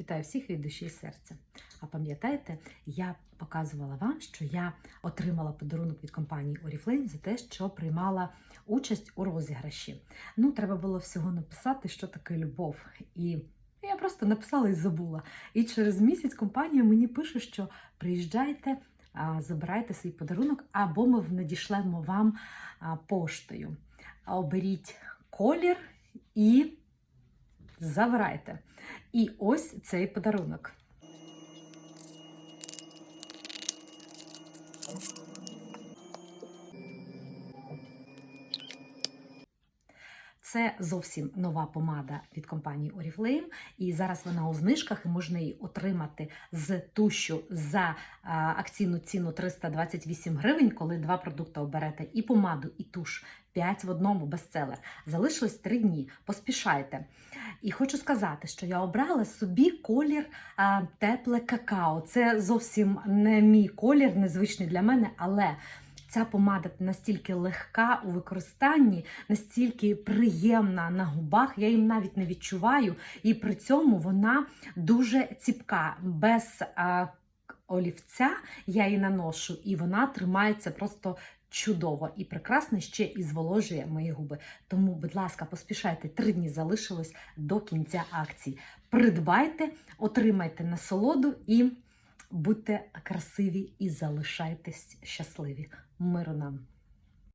Вітаю всіх від душі і серця. А пам'ятаєте, я показувала вам, що я отримала подарунок від компанії Oriflame за те, що приймала участь у розіграші. Ну, треба було всього написати, що таке любов. І я просто написала і забула. І через місяць компанія мені пише, що приїжджайте, забирайте свій подарунок, або ми надішлемо вам поштою. Оберіть колір і забирайте. І ось цей подарунок. Це зовсім нова помада від компанії Oriflame. І зараз вона у знижках і можна її отримати з тушю за акційну ціну 328 гривень, коли два продукти оберете: і помаду, і туш. 5 в одному бестселер. Залишилось 3 дні. Поспішайте. І хочу сказати, що я обрала собі колір а, тепле какао. Це зовсім не мій колір, незвичний для мене, але. Ця помада настільки легка у використанні, настільки приємна на губах, я їм навіть не відчуваю, і при цьому вона дуже ціпка. Без а, олівця я її наношу, і вона тримається просто чудово і прекрасно ще і зволожує мої губи. Тому, будь ласка, поспішайте, три дні залишилось до кінця акції. Придбайте, отримайте насолоду і будьте красиві і залишайтесь щасливі. Миру нам!